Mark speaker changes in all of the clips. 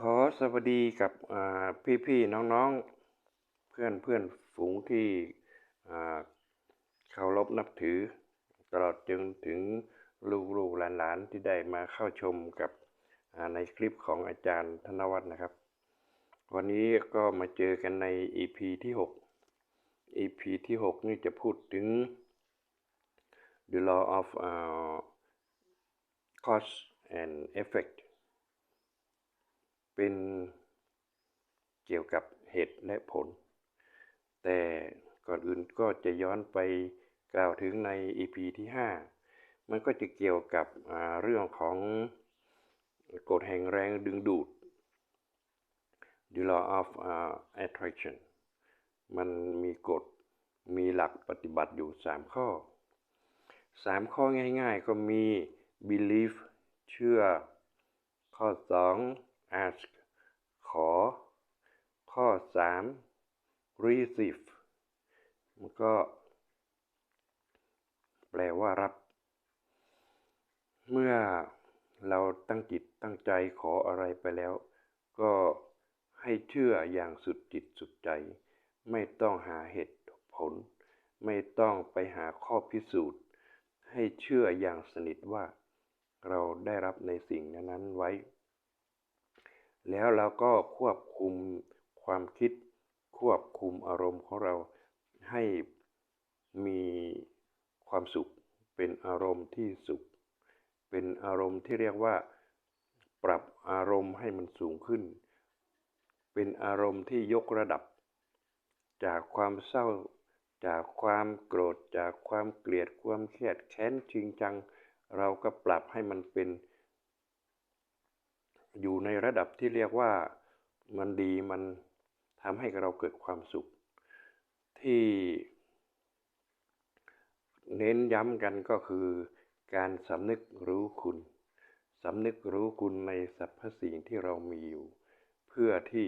Speaker 1: ขอสวัสดีกับพี่พี่ๆน้องๆ เพื่อนเพื่อนฝูงที่เคารพนับถือ ตลอดจนถึงลูกลูกหลานๆ ที่ได้มาเข้าชมกับในคลิปของอาจารย์ธนวัฒน์นะครับ วันนี้ก็มาเจอกันใน EP ที่ 6 EP ที่ 6 นี่จะพูดถึง the law of uh, cause and effect เป็นเกี่ยวกับเหตุและผล แต่ก่อนอื่นก็จะย้อนไปกล่าวถึงใน EP ที่ 5 มันก็จะเกี่ยวกับเรื่องของกฎแห่งแรงดึงดูด the law of uh, attraction มันมีกฎมีหลักปฏิบัติอยู่ 3 ข้อ 3 ข้อง่ายๆก็มี belief เชื่อ ข้อ 2 ask ขอ ข้อ 3 receive มันก็ แปลว่ารับ เมื่อเราตั้งจิตตั้งใจขออะไรไปแล้ว ก็ให้เชื่ออย่างสุดจิตสุดใจ ไม่ต้องหาเหตุผล ไม่ต้องไปหาข้อพิสูจน์ ให้เชื่ออย่างสนิทว่า เราได้รับในสิ่งนั้นๆไว้ แล้วเราก็ควบคุมความคิด ควบคุมอารมณ์ของเราให้มีความสุข เป็นอารมณ์ที่สุข เป็นอารมณ์ที่เรียกว่า ปรับอารมณ์ให้มันสูงขึ้น เป็นอารมณ์ที่ยกระดับ จากความเศร้า จากความโกรธ จากความเกลียดความเครียดแค้นจริงจัง เราก็ปรับให้มันเป็น อยู่ในระดับที่เรียกว่ามันดีมันทำให้เราเกิดความสุข ที่เน้นย้ำกันก็คือการสำนึกรู้คุณสำนึกรู้คุณในสรรพสิ่งที่เรามีอยู่ เพื่อที่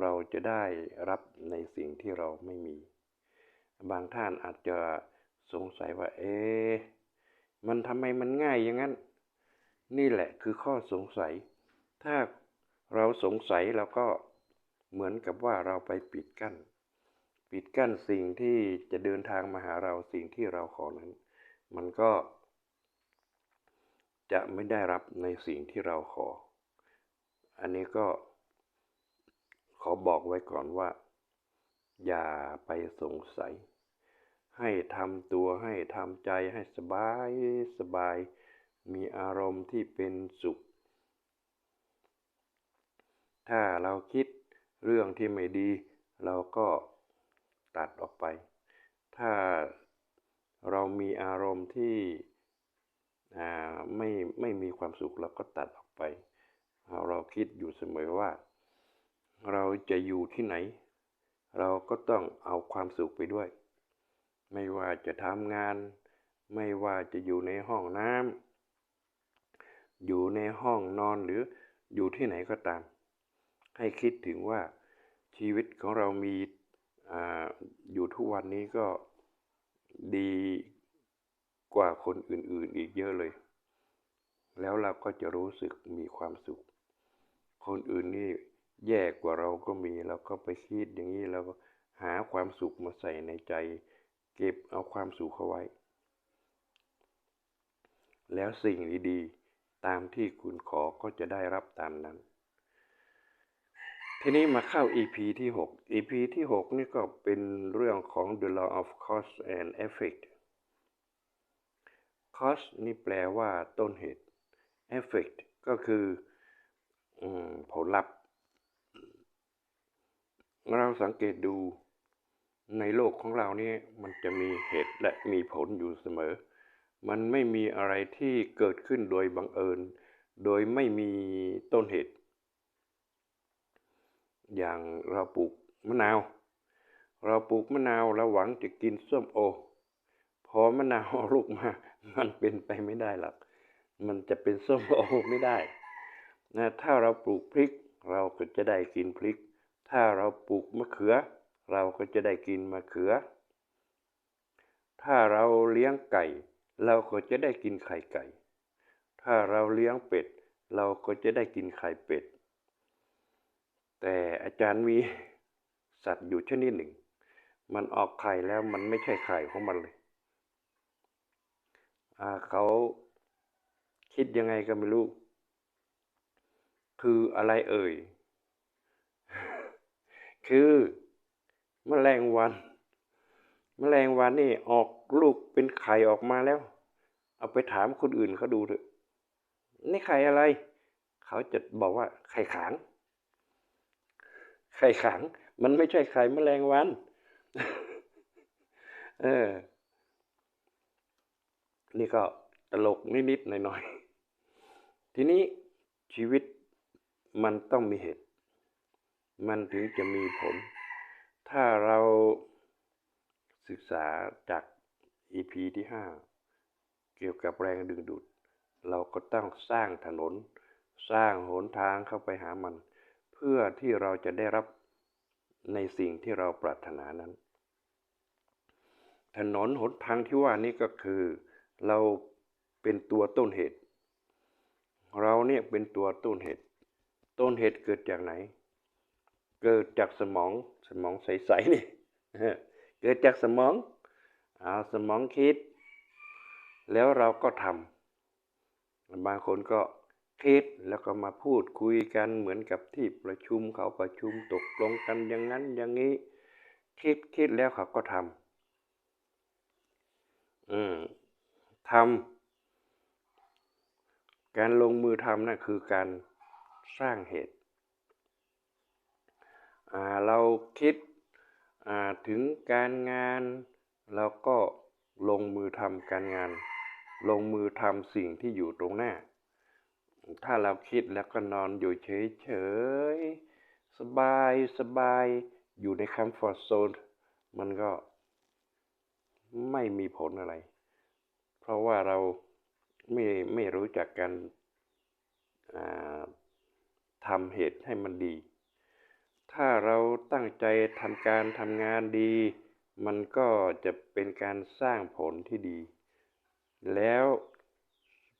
Speaker 1: เราจะได้รับในสิ่งที่เราไม่มี บางท่านอาจจะสงสัยว่า เอ๊มันทำไมมันง่ายอย่างนั้น นี่แหละคือข้อสงสัย ถ้าเราสงสัยเราก็เหมือนกับว่าเราไปปิดกั้น ปิดกั้นสิ่งที่จะเดินทางมาหาเราสิ่งที่เราขอนั้น มันก็ จะไม่ได้รับในสิ่งที่เราขอ อันนี้ก็ ขอบอกไว้ก่อนว่า อย่าไปสงสัย ให้ทำตัวให้ทำใจให้สบายสบาย มีอารมณ์ที่เป็นสุข ถ้าเราคิดเรื่องที่ไม่ดี เราก็ตัดออกไป ถ้าเรามีอารมณ์ที่อ่าไม่ไม่มีความสุขเราก็ตัดออกไป เราคิดอยู่เสมอว่า เราจะอยู่ที่ไหน เราก็ต้องเอาความสุขไปด้วย ไม่ว่าจะทำงาน ไม่ว่าจะอยู่ในห้องน้ำอยู่ในห้องนอนหรืออยู่ที่ไหนก็ตาม ให้คิดถึงว่าชีวิตของเรามีออยู่ทุกวันนี้ก็ดีกว่าคนอื่นๆอีกเยอะเลย แล้วเราก็จะรู้สึกมีความสุข คนอื่นนี่แย่กว่าเราก็มีเราก็ไปคิดอย่างนี้เราก็หาความสุขมาใส่ในใจ เก็บเอาความสุขเอาไว้ แล้วสิ่งดีๆตามที่คุณขอก็จะได้รับตามนั้น ทีนี้มาเข้า EP ที่ 6 EP ที่ 6 นี่ก็เป็นเรื่องของ the law of cause and effect cause นี่แปลว่าต้นเหตุ effect ก็คืออผลลัพธ์ เราสังเกตดูในโลกของเรานี่มันจะมีเหตุและมีผลอยู่เสมอ มันไม่มีอะไรที่เกิดขึ้นโดยบังเอิญ โดยไม่มีต้นเหตุ อย่างเราปลูกมะนาว เราปลูกมะนาวเราหวังจะกินส้มโอ พอมะนาวลูกมา มันเป็นไปไม่ได้หรอกมันจะเป็นส้มโอไม่ได้นะถ้าเราปลูกพริก เราก็จะได้กินพริก ถ้าเราปลูกมะเขือ เราก็จะได้กินมะเขือ ถ้าเราเลี้ยงไก่ เราก็จะได้กินไข่ไก่ ถ้าเราเลี้ยงเป็ด เราก็จะได้กินไข่เป็ด แต่อาจารย์มีสัตว์อยู่ชนิดหนึ่ง มันออกไข่แล้วมันไม่ใช่ไข่ของมันเลยเขาคิดยังไงก็ไม่รู้ คืออะไรเอ่ย คือมแมลงวันมแมลงวันนี่ออกลูกเป็นไข่ออกมาแล้ว เอาไปถามคนอื่นเขาดูเถอะ นี่ไข่อะไร เขาจะบอกว่าไข่ขาง ไข่ขางมันไม่ใช่ไข่แมลงวัน เออ นี่ก็ตลกนิดๆหน่อยๆ ทีนี้ชีวิตมันต้องมีเหตุ มันถึงจะมีผล ถ้าเราศึกษาจาก EP ที่ห้าเกี่ยวกับแรงดึงดูด เราก็ต้องสร้างถนน สร้างหนทางเข้าไปหามัน พื่อที่เราจะได้รับในสิ่งที่เราปรารถนานั้น ถนนหนทางที่ว่านี้ก็คือเราเป็นตัวต้นเหตุ เราเนี่ยเป็นตัวต้นเหตุ ต้นเหตุเกิดจากไหน เกิดจากสมองสมองใสๆนี่เกิดจากสมองเอาสมองคิด แล้วเราก็ทำบางคนก็ คิดแล้วก็มาพูดคุยกันเหมือนกับที่ประชุมเขาประชุมตกลงกันอย่างนั้นอย่างนี้ คิดคิดแล้วเขาก็ทำอืมทำการลงมือทำนั่นคือการสร้างเหตุเราคิดถึงการงานเราก็ลงมือทำการงาน ลงมือทำสิ่งที่อยู่ตรงหน้า ถ้าเราคิดแล้วก็นอนอยู่เฉยๆ สบายสบายอยู่ในคัมฟอร์ทโซนมันก็ไม่มีผลอะไร เพราะว่าเราไม่ไม่รู้จักการทำเหตุให้มันดี ถ้าเราตั้งใจทำการทำงานดี มันก็จะเป็นการสร้างผลที่ดี แล้ว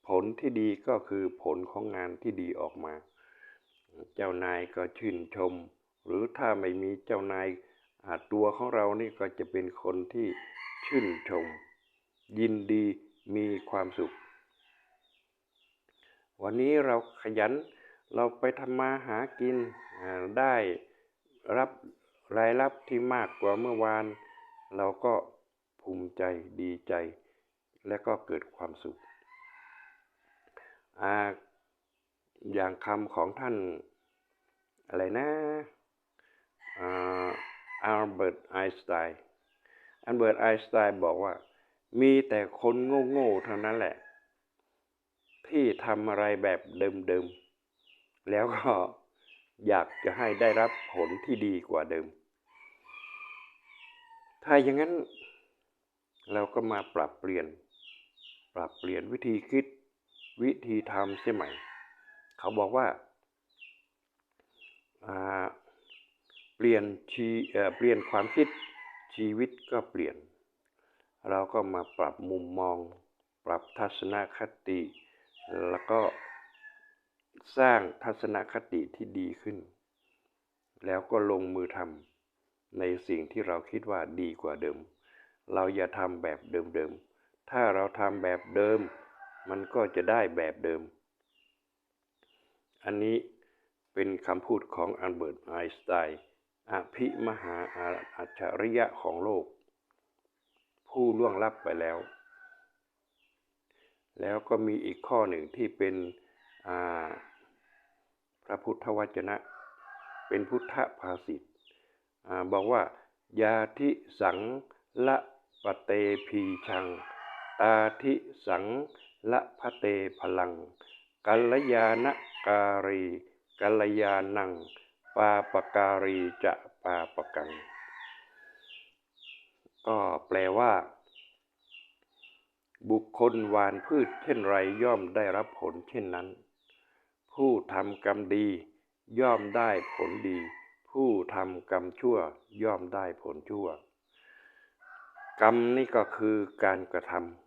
Speaker 1: ผลที่ดีก็คือผลของงานที่ดีออกมา เจ้านายก็ชื่นชม หรือถ้าไม่มีเจ้านายตัวของเรานี่ก็จะเป็นคนที่ชื่นชม ยินดีมีความสุข วันนี้เราขยันเราไปทำมาหากินได้รับรายรับที่มากกว่าเมื่อวาน เราก็ภูมิใจดีใจ และก็เกิดความสุข อย่างคำของท่านอะไรนะอัลเบิร์ตไอน์สไตน์อัลเบิร์ตไอน์สไตน์บอกว่า มีแต่คนโง่ๆเท่านั้นแหละ ที่ทำอะไรแบบเดิมๆ แล้วก็อยากจะให้ได้รับผลที่ดีกว่าเดิม ถ้าอย่างนั้นเราก็มาปรับเปลี่ยน ปรับเปลี่ยนวิธีคิด วิธีทำเสียใหม่ เขาบอกว่าเปลี่ยนชีเปลี่ยนความคิดชีวิตก็เปลี่ยน เราก็มาปรับมุมมอง ปรับทัศนคติ แล้วก็สร้างทัศนคติที่ดีขึ้น แล้วก็ลงมือทำในสิ่งที่เราคิดว่าดีกว่าเดิม เราอย่าทำแบบเดิมๆ ถ้าเราทำแบบเดิม มันก็จะได้แบบเดิม อันนี้เป็นคำพูดของอัลเบิร์ตไอน์สไตน์อภิมหาอัจฉริยะของโลก ผู้ล่วงลับไปแล้ว แล้วก็มีอีกข้อหนึ่งที่เป็นพระพุทธวจนะ เป็นพุทธภาษิตบอกว่ายาทิสังละปะเตพีชัง ตาทิสัง ละพะเตพลัง กัลยาณการี กัลยาณัง ปาปการีจะปาปกัง ก็แปลว่า บุคคลหวานพืชเช่นไรย่อมได้รับผลเช่นนั้น ผู้ทำกรรมดี ย่อมได้ผลดี ผู้ทำกรรมชั่วย่อมได้ผลชั่ว กรรมนี่ก็คือการกระทำ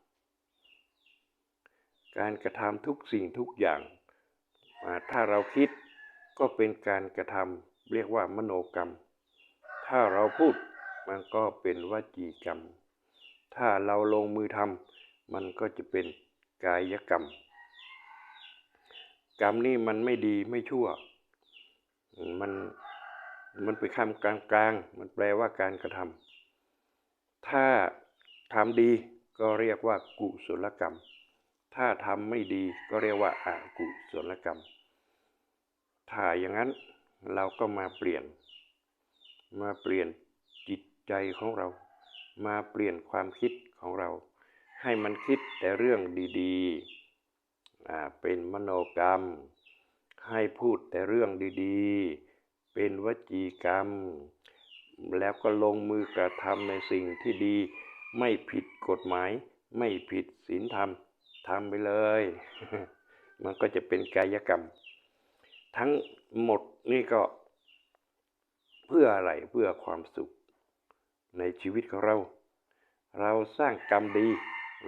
Speaker 1: การกระทำทุกสิ่งทุกอย่าง ถ้าเราคิดก็เป็นการกระทเรียกว่ามโนกรรม ถ้าเราพูดมันก็เป็นวจีกรรม ถ้าเราลงมือทำมันก็จะเป็นกายกรรม กรรมนี่มันไม่ดีไม่ชั่ว มันมันเป็นคำกลางๆมันแปลว่าการกระทำถ้าทำดีก็เรียกว่ากุศลกรรม ถ้าทำไม่ดีก็เรียกว่าอากุศลกรรม ถ้าอย่างนั้นเราก็มาเปลี่ยน มาเปลี่ยนจิตใจของเรา มาเปลี่ยนความคิดของเรา ให้มันคิดแต่เรื่องดีๆ เป็นมโนกรรม ให้พูดแต่เรื่องดีๆ เป็นวจีกรรม แล้วก็ลงมือกระทำในสิ่งที่ดี ไม่ผิดกฎหมาย ไม่ผิดศีลธรรม ทำไปเลย มันก็จะเป็นกายกรรม ทั้งหมดนี่ก็ เพื่ออะไรเพื่อความสุข ในชีวิตของเรา เราสร้างกรรมดี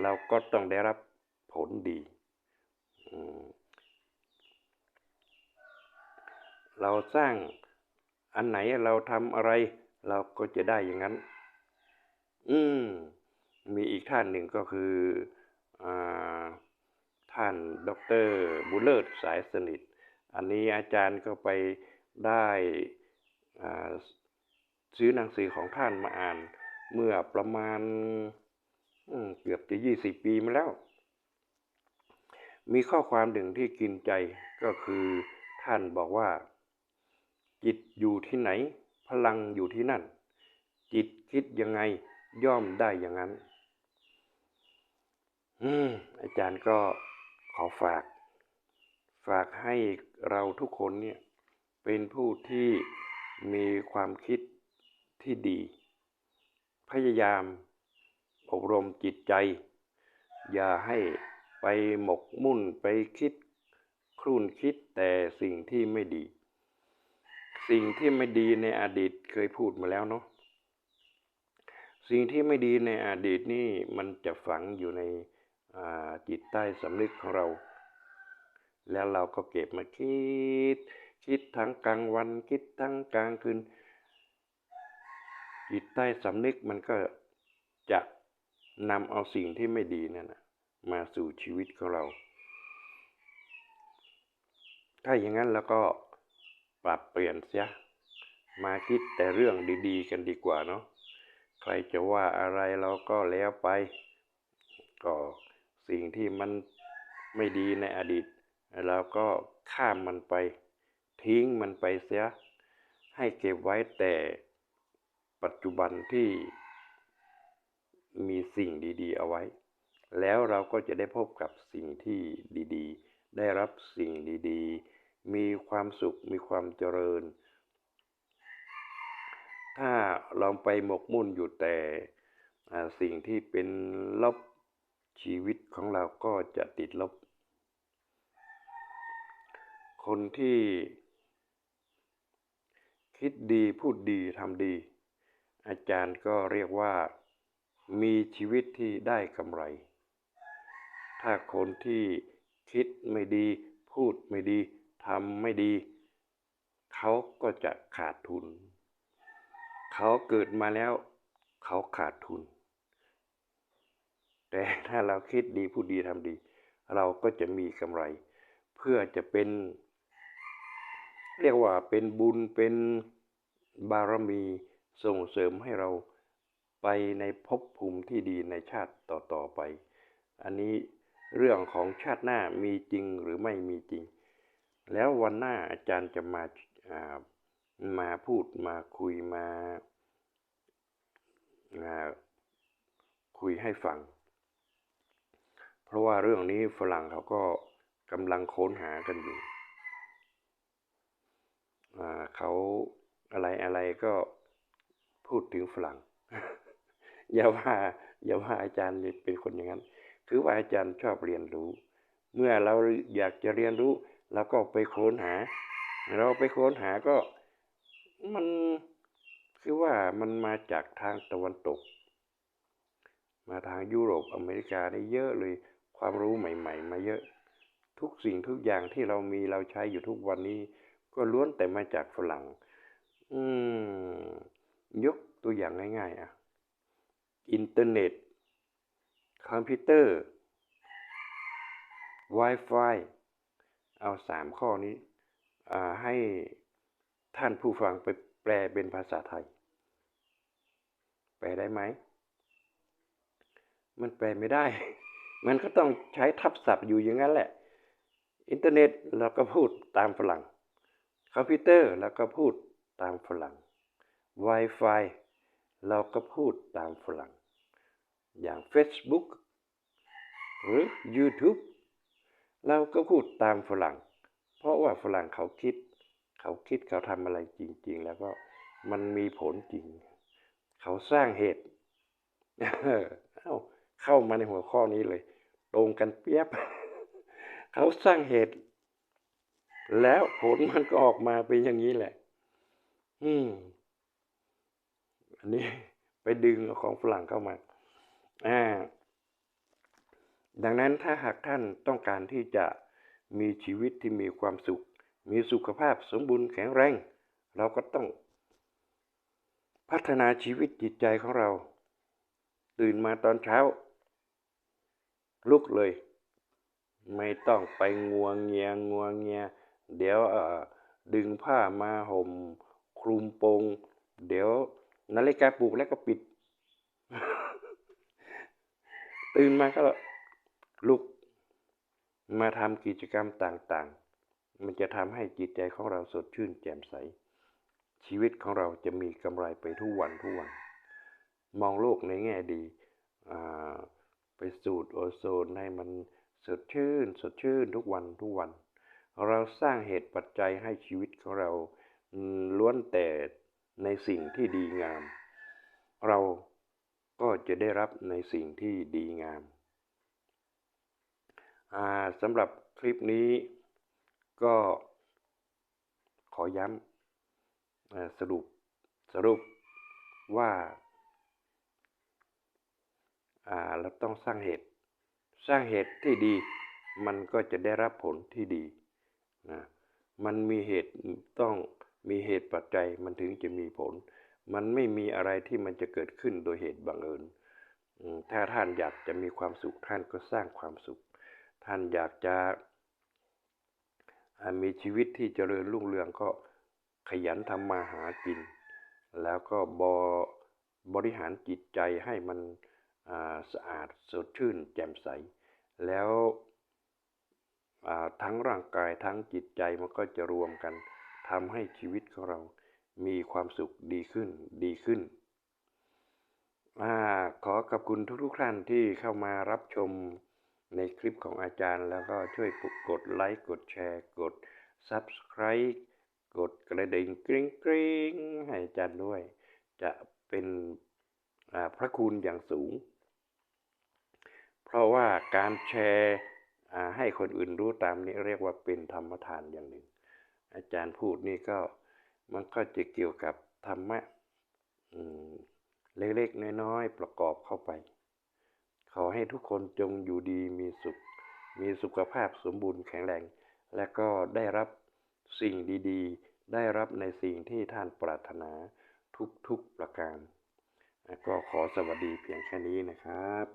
Speaker 1: เราก็ต้องได้รับผลดีเราสร้างอันไหนเราทำอะไร เราก็จะได้อย่างนั้น อืมมีอีกท่านหนึ่งก็คืออ ท่านดรบุเลิศสายสนิท อันนี้อาจารย์ก็ไปได้ซื้อหนังสือของท่านมาอ่านเมื่อประมาณเกือบจะยี่สิบปีมาแล้ว มีข้อความหนึ่งที่กินใจก็คือท่านบอกว่า จิตอยู่ที่ไหน พลังอยู่ที่นั่น จิตคิดยังไงย่อมได้อย่างนั้น อืมอาจารย์ก็ขอฝาก ฝากให้เราทุกคนเนี่ย เป็นผู้ที่มีความคิดที่ดี พยายามอบรมจิตใจ อย่าให้ไปหมกมุ่นไปคิดครุ่นคิดแต่สิ่งที่ไม่ดี สิ่งที่ไม่ดีในอดีตเคยพูดมาแล้วเนาะสิ่งที่ไม่ดีในอดีตนี่มันจะฝังอยู่ใน จิตใต้สำนึกของเรา แล้วเราก็เก็บมาคิด คิดทั้งกลางวันคิดทั้งกลางคืนจิตใต้สำนึกมันก็จะนำเอาสิ่งที่ไม่ดีนั่นมาสู่ชีวิตของเรา ถ้าอย่างนั้นแล้วก็ปรับเปลี่ยนเสีย มาคิดแต่เรื่องดีๆ กันดีกว่าเนาะ ใครจะว่าอะไรเราก็แล้วไป ก็ สิ่งที่มันไม่ดีในอดีตเราก็ข้ามมันไป ทิ้งมันไปเสีย ให้เก็บไว้แต่ปัจจุบันที่มีสิ่งดีๆเอาไว้ แล้วเราก็จะได้พบกับสิ่งที่ดีๆ ได้รับสิ่งดีๆ มีความสุขมีความเจริญ ถ้าเราไปหมกมุ่นอยู่แต่สิ่งที่เป็นลบ ชีวิตของเราก็จะติดลบ คนที่คิดดีพูดดีทำดี อาจารย์ก็เรียกว่ามีชีวิตที่ได้กำไร ถ้าคนที่คิดไม่ดี พูดไม่ดีทำไม่ดี เขาก็จะขาดทุน เขาเกิดมาแล้ว เขาขาดทุน แต่ถ้าเราคิดดีพูดดีทำดี เราก็จะมีกำไร เพื่อจะเป็น เรียกว่าเป็นบุญเป็นบารมีส่งเสริมให้เราไปในภพภูมิที่ดีในชาติต่อๆไป อันนี้เรื่องของชาติหน้ามีจริงหรือไม่มีจริง แล้ววันหน้าอาจารย์จะมาามาพูดมาคุยมาคุยให้ฟัง เพราะว่าเรื่องนี้ฝรั่งเขาก็กำลังค้นหากันอยู่เขาอะไรอะไรก็พูดถึงฝรั่ง อย่าว่าอย่าว่าอาจารย์เป็นคนอย่างนั้น คือว่าอาจารย์ชอบเรียนรู้ เมื่อเราอยากจะเรียนรู้เราก็ไปค้นหา เราไปค้นหาก็มันคือว่ามันมาจากทางตะวันตก มาทางยุโรปอเมริกาได้เยอะเลย ความรู้ใหม่ ๆ มาเยอะ ทุกสิ่งทุกอย่างที่เรามีเราใช้อยู่ทุกวันนี้ ก็ล้วนแต่มาจากฝรั่ง อืมยกตัวอย่างง่าย ๆ อะ อินเทอร์เน็ต คอมพิวเตอร์ Wi-Fi เอาสามข้อนี้ให้ท่านผู้ฟังไปแปลเป็นภาษาไทย แปลได้ไหม มันแปลไม่ได้ มันก็ต้องใช้ทับศัพท์อยู่อย่างนั้นแหละ อินเทอร์เน็ตเราก็พูดตามฝรั่ง คอมพิวเตอร์เราก็พูดตามฝรั่ง Wi-Fi เราก็พูดตามฝรั่ง อย่าง Facebook หรือ YouTube เราก็พูดตามฝรั่ง เพราะว่าฝรั่งเขาคิด เขาคิดเขาทำอะไรจริง ๆ แล้วก็มันมีผลจริง เขาสร้างเหตุเข้า เข้ามาในหัวข้อนี้เลย ตรงกันเปียบ เขาสร้างเหตุ แล้วผลมันก็ออกมาเป็นอย่างนี้แหละ อืม อันนี้ไปดึงของฝรั่งเข้ามา อ่า ดังนั้นถ้าหากท่านต้องการที่จะมีชีวิตที่มีความสุข มีสุขภาพสมบูรณ์แข็งแรง เราก็ต้องพัฒนาชีวิตจิตใจของเรา ตื่นมาตอนเช้า ลุกเลย ไม่ต้องไปงัวงเงียงัวงเงียเดี๋ยวดึงผ้ามาห่ม คลุมโปง เดี๋ยวนาฬิกาปลุกแล้วก็ปิด ตื่นมาก็ลุก มาทำกิจกรรมต่างๆ มันจะทำให้จิตใจของเราสดชื่นแจ่มใส ชีวิตของเราจะมีกำไรไปทุกวันทุกวัน มองโลกในแง่ดีอ่า ไปสูดโอโซนให้มันสดชื่น สดชื่นทุกวันทุกวัน เราสร้างเหตุปัจจัยให้ชีวิตของเราล้วนแต่ในสิ่งที่ดีงาม เราก็จะได้รับในสิ่งที่ดีงามสำหรับคลิปนี้ก็ขอย้ำสรุปสรุปว่า เราต้องสร้างเหตุ สร้างเหตุที่ดี มันก็จะได้รับผลที่ดีนะมันมีเหตุต้องมีเหตุปัจจัยมันถึงจะมีผล มันไม่มีอะไรที่มันจะเกิดขึ้นโดยเหตุบังเอิญถ้าท่านอยากจะมีความสุขท่านก็สร้างความสุข ท่านอยากจะมีชีวิตที่เจริญรุ่งเรืองก็ขยันทำมาหากิน แล้วก็บบริหารจิตใจให้มัน สะอาดสดชื่นแจ่มใส แล้วทั้งร่างกายทั้งจิตใจมันก็จะรวมกันทำให้ชีวิตของเรามีความสุขดีขึ้นดีขึ้นอขอขอบคุณทุกๆท่านที่เข้ามารับชมในคลิปของอาจารย์ แล้วก็ช่วยกดไลค์กดแชร์กด Subscribe กดกระดิ่งกริ๊งกริ๊งให้อาจารย์ด้วย จะเป็นพระคุณอย่างสูง เพราะว่าการแชร์ให้คนอื่นรู้ตามนี้เรียกว่าเป็นธรรมทานอย่างหนึ่ง อาจารย์พูดนี่ก็มันก็จะเกี่ยวกับธรรมะเล็กๆน้อยๆประกอบเข้าไป ขอให้ทุกคนจงอยู่ดีมีสุข มีสุขภาพสมบูรณ์แข็งแรง และก็ได้รับสิ่งดีๆ ได้รับในสิ่งที่ท่านปรารถนาทุกๆประการ ก็ขอสวัสดีเพียงแค่นี้นะครับ